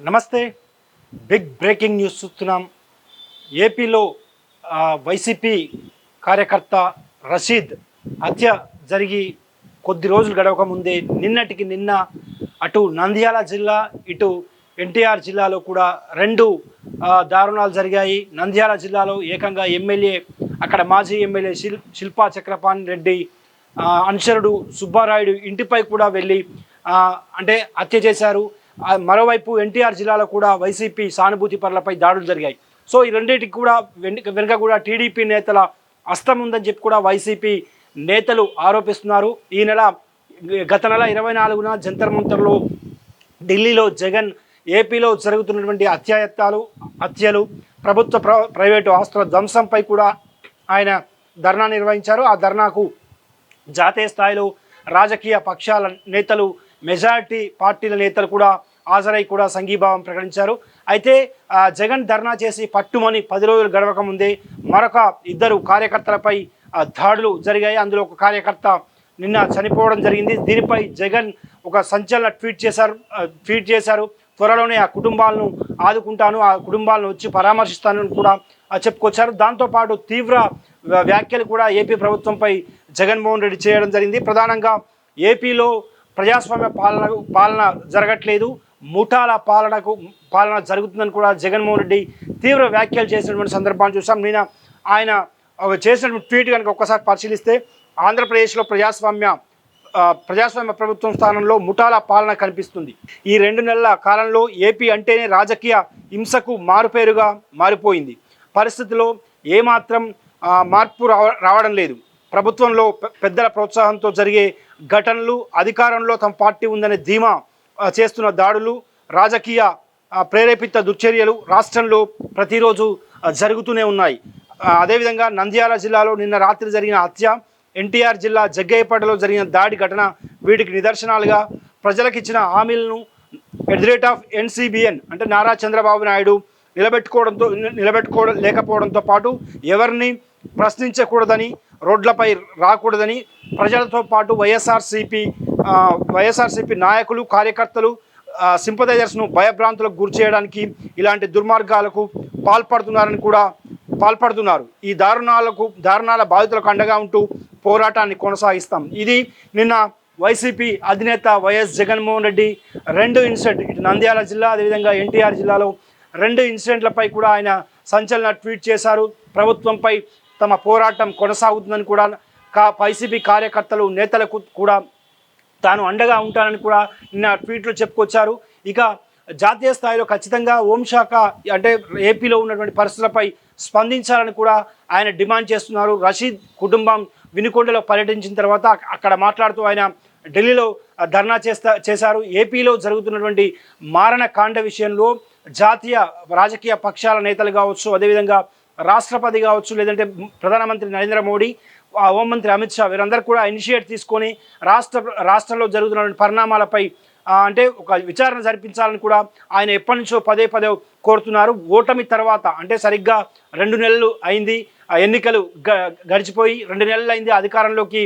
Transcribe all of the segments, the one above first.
నమస్తే. Big breaking news చూస్తున్నాం. ఏపీలో వైసీపీ కార్యకర్త రషీద్ హత్య జరిగి కొద్ది రోజులు గడవక ముందే నిన్నటికి నిన్న అటు నంద్యాల జిల్లా ఇటు ఎన్టీఆర్ జిల్లాలో కూడా రెండు దారుణాలు జరిగాయి. నంద్యాల జిల్లాలో ఏకంగా ఎమ్మెల్యే అక్కడ మాజీ ఎమ్మెల్యే శిల్ శిల్పా చక్రపాణి రెడ్డి అనుచరుడు సుబ్బారాయుడు ఇంటిపై కూడా వెళ్ళి అంటే హత్య చేశారు. మరోవైపు ఎన్టీఆర్ జిల్లాలో కూడా వైసీపీ సానుభూతి పరులపై దాడులు జరిగాయి. సో ఈ రెండింటికి కూడా వెనుక వెనుక కూడా టీడీపీ నేతల హస్తం ఉందని చెప్పి కూడా వైసీపీ నేతలు ఆరోపిస్తున్నారు. ఈ నెల గత నెల ఇరవై నాలుగున జంతర్ మంతర్లో ఢిల్లీలో జగన్ ఏపీలో జరుగుతున్నటువంటి అత్యాయత్తాలు హత్యలు ప్రభుత్వ ప్ర ప్రైవేటు ఆస్తుల ధ్వంసంపై కూడా ఆయన ధర్నా నిర్వహించారు. ఆ ధర్నాకు జాతీయ స్థాయిలో రాజకీయ పక్షాల నేతలు మెజారిటీ పార్టీల నేతలు కూడా హాజరై కూడా సంఘీభావం ప్రకటించారు. అయితే జగన్ ధర్నా చేసి పట్టుమని పది రోజులు గడవక ముందే మరొక ఇద్దరు కార్యకర్తలపై దాడులు జరిగాయి. అందులో ఒక కార్యకర్త నిన్న చనిపోవడం జరిగింది. దీనిపై జగన్ ఒక సంచలన ట్వీట్ చేశారు. ట్వీట్ చేశారు. త్వరలోనే ఆ కుటుంబాలను ఆదుకుంటాను. ఆ కుటుంబాలను వచ్చి పరామర్శిస్తానని కూడా చెప్పుకొచ్చారు. దాంతోపాటు తీవ్ర వ్యాఖ్యలు కూడా ఏపీ ప్రభుత్వంపై జగన్మోహన్ రెడ్డి చేయడం జరిగింది. ప్రధానంగా ఏపీలో ప్రజాస్వామ్య పాలన పాలన జరగట్లేదు. ముఠాల పాలనకు పాలన జరుగుతుందని కూడా జగన్మోహన్ రెడ్డి తీవ్ర వ్యాఖ్యలు చేసినటువంటి సందర్భాన్ని చూసాం. నేను ఆయన ఒక చేసినటువంటి ట్వీట్ కనుక ఒక్కసారి పరిశీలిస్తే ఆంధ్రప్రదేశ్లో ప్రజాస్వామ్య ప్రజాస్వామ్య ప్రభుత్వం స్థానంలో ముఠాల పాలన కనిపిస్తుంది. ఈ రెండు నెలల కాలంలో ఏపీ అంటేనే రాజకీయ హింసకు మారుపేరుగా మారిపోయింది. పరిస్థితిలో ఏమాత్రం మార్పు రావ రావడం లేదు. ప్రభుత్వంలో పెద్దల ప్రోత్సాహంతో జరిగే ఘటనలు అధికారంలో తమ పార్టీ ఉందనే ధీమా చేస్తున్న దాడులు రాజకీయ ప్రేరేపిత దుశ్చర్యలు రాష్ట్రంలో ప్రతిరోజు జరుగుతూనే ఉన్నాయి. అదేవిధంగా నంద్యాల జిల్లాలో నిన్న రాత్రి జరిగిన హత్య ఎన్టీఆర్ జిల్లా జగ్గయ్యపేటలో జరిగిన దాడి ఘటన వీటికి నిదర్శనాలుగా ప్రజలకు ఇచ్చిన హామీలను at the rate of NCBN అంటే నారా చంద్రబాబు నాయుడు నిలబెట్టుకోవడంతో నిలబెట్టుకోవడం లేకపోవడంతో పాటు ఎవరిని ప్రశ్నించకూడదని రోడ్లపై రాకూడదని ప్రజలతో పాటు వైఎస్ఆర్సీపీ వైఎస్ఆర్సీపీ నాయకులు కార్యకర్తలు సింపదైజర్స్ను భయభ్రాంతులకు గురి చేయడానికి ఇలాంటి దుర్మార్గాలకు పాల్పడుతున్నారని కూడా పాల్పడుతున్నారు. ఈ దారుణాలకు దారుణాల బాధితులకు అండగా ఉంటూ పోరాటాన్ని కొనసాగిస్తాం. ఇది నిన్న వైసీపీ అధినేత వైఎస్ జగన్మోహన్ రెడ్డి రెండు ఇన్సిడెంట్ ఇటు నంద్యాల జిల్లా అదేవిధంగా ఎన్టీఆర్ జిల్లాలో రెండు ఇన్సిడెంట్లపై కూడా ఆయన సంచలన ట్వీట్ చేశారు. ప్రభుత్వంపై తమ పోరాటం కొనసాగుతుందని కూడా కా వైసీపీ కార్యకర్తలు నేతలకు కూడా తాను అండగా ఉంటానని కూడా నిన్న ట్వీట్లో చెప్పుకొచ్చారు. ఇక జాతీయ స్థాయిలో ఖచ్చితంగా హోంశాఖ అంటే ఏపీలో ఉన్నటువంటి పరిస్థితులపై స్పందించాలని కూడా ఆయన డిమాండ్ చేస్తున్నారు. రషీద్ కుటుంబం వినుకొండలో పర్యటించిన తర్వాత అక్కడ మాట్లాడుతూ ఆయన ఢిల్లీలో ధర్నా చేస్తా చేశారు. ఏపీలో జరుగుతున్నటువంటి మారణ కాండ విషయంలో జాతీయ రాజకీయ పక్షాల నేతలు కావచ్చు అదేవిధంగా రాష్ట్రపతి కావచ్చు లేదంటే ప్రధానమంత్రి నరేంద్ర మోడీ హోంమంత్రి అమిత్ షా వీరందరూ కూడా ఇనిషియేట్ తీసుకొని రాష్ట్ర రాష్ట్రంలో జరుగుతున్న పరిణామాలపై అంటే ఒక విచారణ జరిపించాలని కూడా ఆయన ఎప్పటి నుంచో పదే పదే కోరుతున్నారు. ఓటమి తర్వాత అంటే సరిగ్గా రెండు నెలలు అయింది ఆ ఎన్నికలు గ గడిచిపోయి రెండు నెలలు అయింది అధికారంలోకి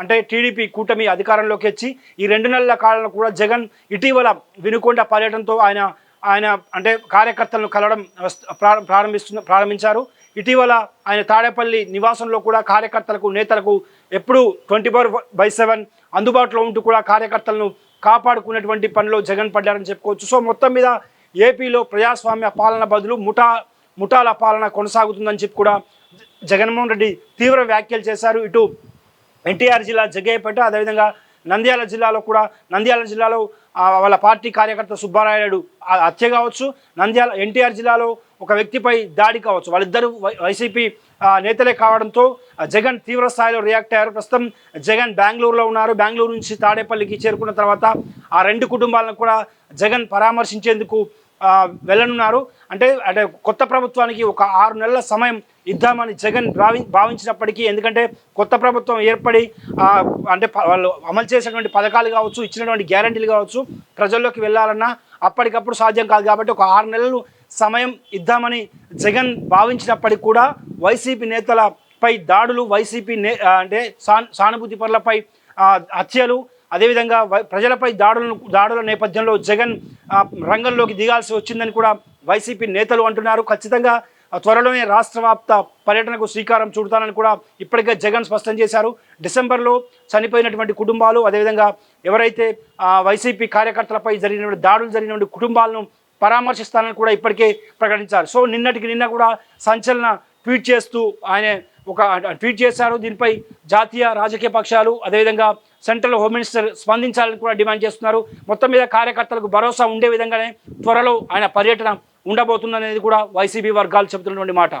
అంటే టీడీపీ కూటమి అధికారంలోకి వచ్చి ఈ రెండు నెలల కాలంలో కూడా జగన్ ఇటీవల వినుకొండ పర్యటనతో ఆయన ఆయన అంటే కార్యకర్తలను కలవడం ప్రారంభిస్తు ప్రారంభిస్తున్న ప్రారంభించారు. ఇటీవల ఆయన తాడేపల్లి నివాసంలో కూడా కార్యకర్తలకు నేతలకు ఎప్పుడూ ట్వంటీ ఫోర్ బై సెవెన్ అందుబాటులో ఉంటూ కూడా కార్యకర్తలను కాపాడుకునేటువంటి పనిలో జగన్ పడ్డారని చెప్పుకోవచ్చు. సో మొత్తం మీద ఏపీలో ప్రజాస్వామ్య పాలన బదులు ముఠా ముఠాల పాలన కొనసాగుతుందని చెప్పి కూడా జగన్మోహన్ రెడ్డి తీవ్ర వ్యాఖ్యలు చేశారు. ఇటు ఎన్టీఆర్ జిల్లా జగ్గయ్యపేట అదేవిధంగా నంద్యాల జిల్లాలో కూడా నంద్యాల జిల్లాలో వాళ్ళ పార్టీ కార్యకర్త సుబ్బారాయుడు హత్య కావచ్చు. నంద్యాల ఎన్టీఆర్ జిల్లాలో ఒక వ్యక్తిపై దాడి కావచ్చు. వాళ్ళిద్దరూ వై- వైసీపీ నేతలే కావడంతో జగన్ తీవ్ర స్థాయిలో రియాక్ట్ అయ్యారు. ప్రస్తుతం జగన్ బెంగళూరులో ఉన్నారు. బెంగళూరు నుంచి తాడేపల్లికి చేరుకున్న తర్వాత ఆ రెండు కుటుంబాలను కూడా జగన్ పరామర్శించేందుకు వెళ్ళనున్నారు. అంటే అంటే కొత్త ప్రభుత్వానికి ఒక ఆరు నెలల సమయం ఇద్దామని జగన్ భావి భావించినప్పటికీ ఎందుకంటే కొత్త ప్రభుత్వం ఏర్పడి అంటే వాళ్ళు అమలు చేసినటువంటి పథకాలు కావచ్చు ఇచ్చినటువంటి గ్యారంటీలు కావచ్చు ప్రజల్లోకి వెళ్ళాలన్నా అప్పటికప్పుడు సాధ్యం కాదు. కాబట్టి ఒక ఆరు నెలలు సమయం ఇద్దామని జగన్ భావించినప్పటికీ కూడా వైసీపీ నేతలపై దాడులు వైసీపీ నే అంటే సాన్ సానుభూతి పరులపై హత్యలు అదేవిధంగా వై- ప్రజలపై దాడులను దాడుల నేపథ్యంలో జగన్ రంగంలోకి దిగాల్సి వచ్చిందని కూడా వైసీపీ నేతలు అంటున్నారు. ఖచ్చితంగా త్వరలోనే రాష్ట్ర వ్యాప్త పర్యటనకు శ్రీకారం చుడతానని కూడా ఇప్పటికే జగన్ స్పష్టం చేశారు. డిసెంబర్లో చనిపోయినటువంటి కుటుంబాలు అదేవిధంగా ఎవరైతే వైసీపీ కార్యకర్తలపై జరిగినటువంటి దాడులు జరిగినటువంటి కుటుంబాలను పరామర్శిస్తానని కూడా ఇప్పటికే ప్రకటించారు. సో నిన్నటికి నిన్న కూడా సంచలన ట్వీట్ చేస్తూ ఆయన ఒక ట్వీట్ చేశారు. దీనిపై జాతీయ రాజకీయ పక్షాలు అదేవిధంగా సెంట్రల్ హోమ్ మినిస్టర్ స్పందించాలని కూడా డిమాండ్ చేస్తున్నారు. మొత్తం మీద కార్యకర్తలకు భరోసా ఉండే విధంగానే త్వరలో ఆయన పర్యటన ఉండబోతుందనేది కూడా వైసీపీ వర్గాలు చెబుతున్నటువంటి మాట.